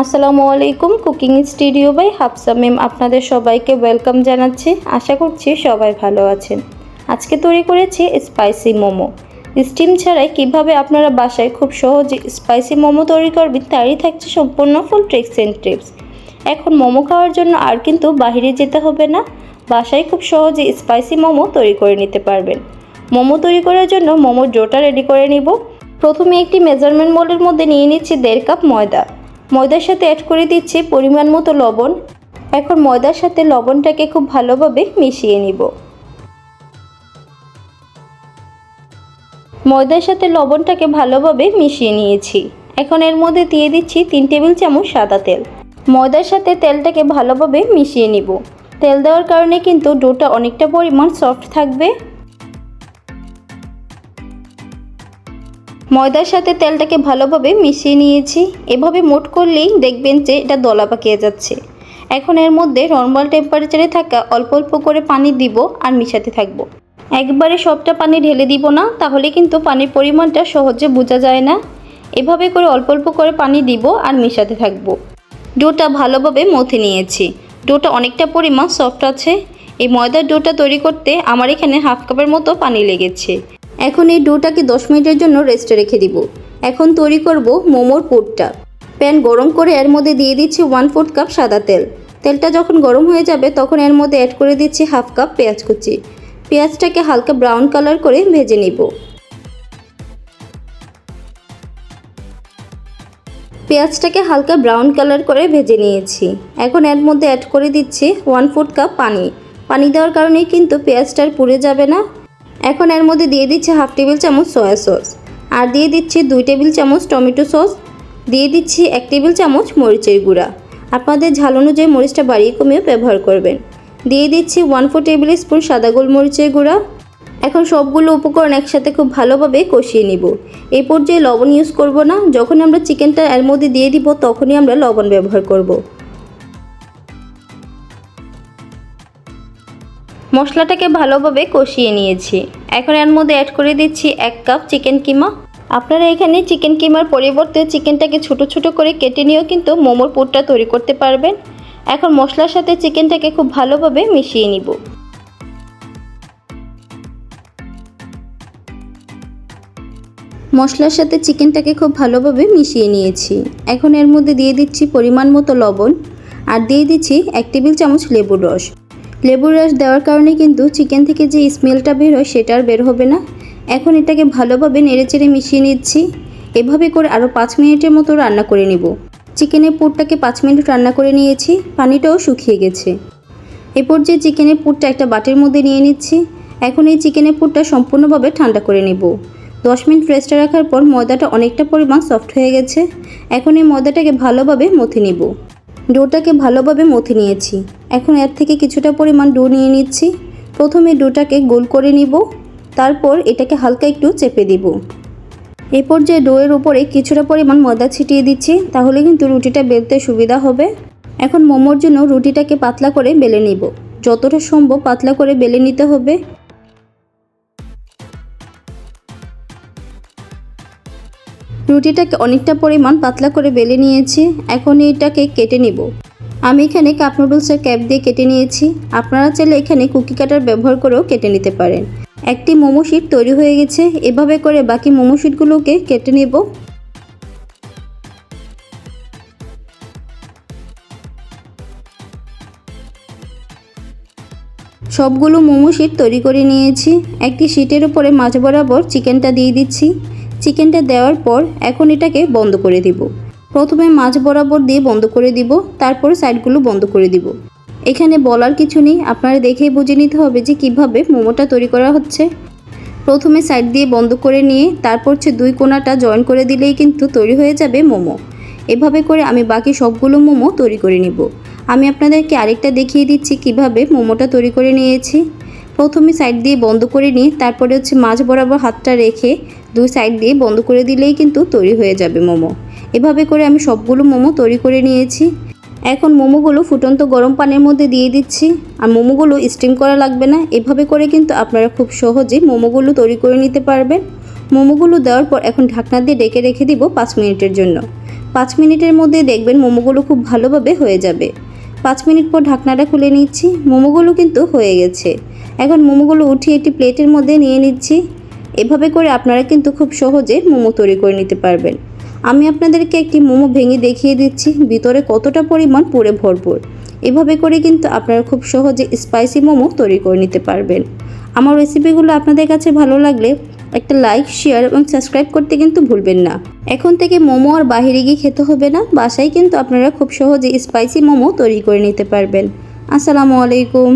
আসসালামু আলাইকুম cooking studio by Hafsa ma'am আপনাদের সবাইকে ওয়েলকাম জানাচ্ছি। আশা করছি সবাই ভালো আছেন। আজকে তৈরি করেছি স্পাইসি মোমো। স্টিম ছাড়াই কীভাবে আপনারা বাসায় খুব সহজে স্পাইসি মোমো তৈরি করবেন তারই থাকছে সম্পূর্ণ ফুল ট্রিক্স অ্যান্ড টিপস এখন মোমো খাওয়ার জন্য আর কিন্তু বাইরে যেতে হবে না। বাসায় খুব সহজে স্পাইসি মোমো তৈরি করে নিতে পারবেন। মোমো তৈরি করার জন্য মোমোর ডোটা রেডি করে নিব। প্রথমে একটি মেজারমেন্ট মোলের মধ্যে নিয়ে নিচ্ছি দেড় কাপ ময়দা। ময়দার সাথে অ্যাড করে দিচ্ছি পরিমাণ মতো লবণ। এখন ময়দার সাথে লবণটাকে খুব ভালোভাবে মিশিয়ে নিব। ময়দার সাথে লবণটাকে ভালোভাবে মিশিয়ে নিয়েছি। এখন এর মধ্যে দিয়ে দিচ্ছি তিন টেবিল চামচ সাদা তেল। ময়দার সাথে তেলটাকে ভালোভাবে মিশিয়ে নিব। তেল দেওয়ার কারণে কিন্তু ডোটা অনেকটা পরিমাণ সফট থাকবে। ময়দার সাথে তেলটাকে ভালোভাবে মিশিয়ে নিয়েছি। এভাবে মোট করলেই দেখবেন যে এটা দলা পাকিয়ে যাচ্ছে। এখন এর মধ্যে নর্মাল টেম্পারেচারে থাকা অল্প অল্প করে পানি দিব আর মিশাতে থাকব। একবারে সবটা পানি ঢেলে দিব না, তাহলে কিন্তু পানির পরিমাণটা সহজে বোঝা যায় না। এভাবে করে অল্প অল্প করে পানি দিব আর মিশাতে থাকব। ডোটা ভালোভাবে মথে নিয়েছি। ডোটা অনেকটা পরিমাণ সফট আছে। এই ময়দার ডোটা তৈরি করতে আমার এখানে হাফ কাপের মতো পানি লেগেছে। এখন এই ডোটাকে দশ মিনিটের জন্য রেস্টে রেখে দিব। এখন তৈরি করব মোমোর পুরটা। প্যান গরম করে এর মধ্যে দিয়ে দিচ্ছি ওয়ান ফোর্থ কাপ সাদা তেল। তেলটা যখন গরম হয়ে যাবে, তখন এর মধ্যে অ্যাড করে দিচ্ছি হাফ কাপ পেঁয়াজ কুচি। পেঁয়াজটাকে হালকা ব্রাউন কালার করে ভেজে নিব। পেঁয়াজটাকে হালকা ব্রাউন কালার করে ভেজে নিয়েছি। এখন এর মধ্যে অ্যাড করে দিচ্ছি ওয়ান ফুট কাপ পানি। পানি দেওয়ার কারণে কিন্তু পেঁয়াজটা পুড়ে যাবে না। এখন এর মধ্যে দিয়ে দিচ্ছি হাফ টেবিল চামচ সয়া সস। আর দিয়ে দিচ্ছি দুই টেবিল চামচ টমেটো সস। দিয়ে দিচ্ছি এক টেবিল চামচ মরিচের গুঁড়া। আপনাদের ঝাল অনুযায়ী মরিচটা বাড়িয়ে কমিয়ে ব্যবহার করবেন। দিয়ে দিচ্ছি ওয়ান ফোর টেবিল স্পুন সাদা গোলমরিচের গুঁড়া। এখন সবগুলো উপকরণ একসাথে খুব ভালোভাবে কষিয়ে নিব। এই পর্যায়ে লবণ ইউজ করব না। যখন আমরা চিকেনটা এর মধ্যে দিয়ে দিব, তখনই আমরা লবণ ব্যবহার করব। মশলাটাকে ভালোভাবে কষিয়ে নিয়েছি। এখন এর মধ্যে অ্যাড করে দিচ্ছি এক কাপ চিকেন কিমা। আপনারা এখানে চিকেন কিমার পরিবর্তে চিকেনটাকে ছোট ছোট করে কেটে নিয়েও কিন্তু মোমোর পুরটা তৈরি করতে পারবেন। এখন মশলার সাথে চিকেনটাকে খুব ভালোভাবে মিশিয়ে নিব। মশলার সাথে চিকেনটাকে খুব ভালোভাবে মিশিয়ে নিয়েছি। এখন এর মধ্যে দিয়ে দিচ্ছি পরিমাণ মতো লবণ। আর দিয়ে দিচ্ছি এক টেবিল চামচ লেবুর রস। লেবুর রস দেওয়ার কারণে কিন্তু চিকেন থেকে যে স্মেলটা বের হয় সেটা আর বের হবে না। এখন এটাকে ভালোভাবে নেড়েচেড়ে মিশিয়ে নিচ্ছি। এভাবে করে আরও পাঁচ মিনিটের মতো রান্না করে নিব। চিকেনের পুরটাকে পাঁচ মিনিট রান্না করে নিয়েছি। পানিটাও শুকিয়ে গেছে। এরপর যে চিকেনের পুরটা একটা বাটির মধ্যে নিয়ে নিচ্ছি। এখন এই চিকেনের পুরটা সম্পূর্ণভাবে ঠান্ডা করে নেব। দশ মিনিট রেস্টে রাখার পর ময়দাটা অনেকটা পরিমাণ সফট হয়ে গেছে। এখন এই ময়দাটাকে ভালোভাবে মথে নিব। ডোটাকে ভালোভাবে মথে নিয়েছি। এখন এর থেকে কিছুটা পরিমাণ ডো নিয়ে নিচ্ছি। প্রথমে ডোটাকে গোল করে নিব, তারপর এটাকে হালকা একটু চেপে দিব। এই পর্যায়ে ডোয়ের উপরে কিছুটা পরিমাণ ময়দা ছিটিয়ে দিচ্ছি, তাহলে কিন্তু রুটিটা বেলতে সুবিধা হবে। এখন মোমোর জন্য রুটিটাকে পাতলা করে বেলে নিব। যতটা সম্ভব পাতলা করে বেলে নিতে হবে। রুটিটাকে অনেকটা পরিমাণ পাতলা করে বেলে নিয়েছি। এখন এটাকে কেটে নিব। আমি এখানে কাপ নুডলসের ক্যাপ দিয়ে কেটে নিয়েছি। আপনারা চাইলে এখানে কুকি কাটার ব্যবহার করেও কেটে নিতে পারেন। একটি মোমো শিট তৈরি হয়ে গেছে। এভাবে করে বাকি মোমো শিটগুলোকে কেটে নেব। সবগুলো মোমো শিট তৈরি করে নিয়েছি। একটি শিটের উপরে মাছ বরাবর চিকেনটা দিয়ে দিচ্ছি। চিকেনটা দেওয়ার পর এখন এটাকে বন্ধ করে দিব। প্রথমে মাছ বরাবর দিয়ে বন্ধ করে দিব, তারপর সাইডগুলো বন্ধ করে দিব। এখানে বলার কিছু নেই, আপনারা দেখেই বুঝে নিতে হবে যে কীভাবে মোমোটা তৈরি করা হচ্ছে। প্রথমে সাইড দিয়ে বন্ধ করে নিয়ে, তারপর হচ্ছে দুই কোনাটা জয়েন করে দিলেই কিন্তু তৈরি হয়ে যাবে মোমো। এভাবে করে আমি বাকি সবগুলো মোমো তৈরি করে নিব। আমি আপনাদেরকে আরেকটা দেখিয়ে দিচ্ছি কীভাবে মোমোটা তৈরি করে নিয়েছি। প্রথমে সাইড দিয়ে বন্ধ করে নিয়ে তারপরে হচ্ছে মাছ বরাবর হাতটা রেখে দুই সাইড দিয়ে বন্ধ করে দিলেই কিন্তু তৈরি হয়ে যাবে মোমো। এভাবে করে আমি সবগুলো মোমো তৈরি করে নিয়েছি। এখন মোমোগুলো ফুটন্ত গরম পানির মধ্যে দিয়ে দিচ্ছি। আর মোমোগুলো স্টিম করা লাগবে না। এভাবে করে কিন্তু আপনারা খুব সহজে মোমোগুলো তৈরি করে নিতে পারবেন। মোমোগুলো দেওয়ার পর এখন ঢাকনা দিয়ে ডেকে রেখে দিব পাঁচ মিনিটের জন্য। পাঁচ মিনিটের মধ্যে দেখবেন মোমোগুলো খুব ভালোভাবে হয়ে যাবে। পাঁচ মিনিট পর ঢাকনাটা খুলে নিচ্ছি। মোমোগুলো কিন্তু হয়ে গেছে। এখন মোমোগুলো উঠিয়ে একটি প্লেটের মধ্যে নিয়ে নিচ্ছি। এভাবে করে আপনারা কিন্তু খুব সহজে মোমো তৈরি করে নিতে পারবেন। আমি আপনাদেরকে একটি মোমো ভেঙে দেখিয়ে দিচ্ছি, ভিতরে কতটা পরিমাণ পুরে ভরপুর। এভাবে করে কিন্তু আপনারা খুব সহজে স্পাইসি মোমো তৈরি করে নিতে পারবেন। আমার রেসিপিগুলো আপনাদের কাছে ভালো লাগলে একটা লাইক শেয়ার এবং সাবস্ক্রাইব করতে কিন্তু ভুলবেন না। এখন থেকে মোমো আর বাহিরে গিয়ে খেতে হবে না, বাসায় কিন্তু আপনারা খুব সহজে স্পাইসি মোমো তৈরি করে নিতে পারবেন। আসসালামু আলাইকুম।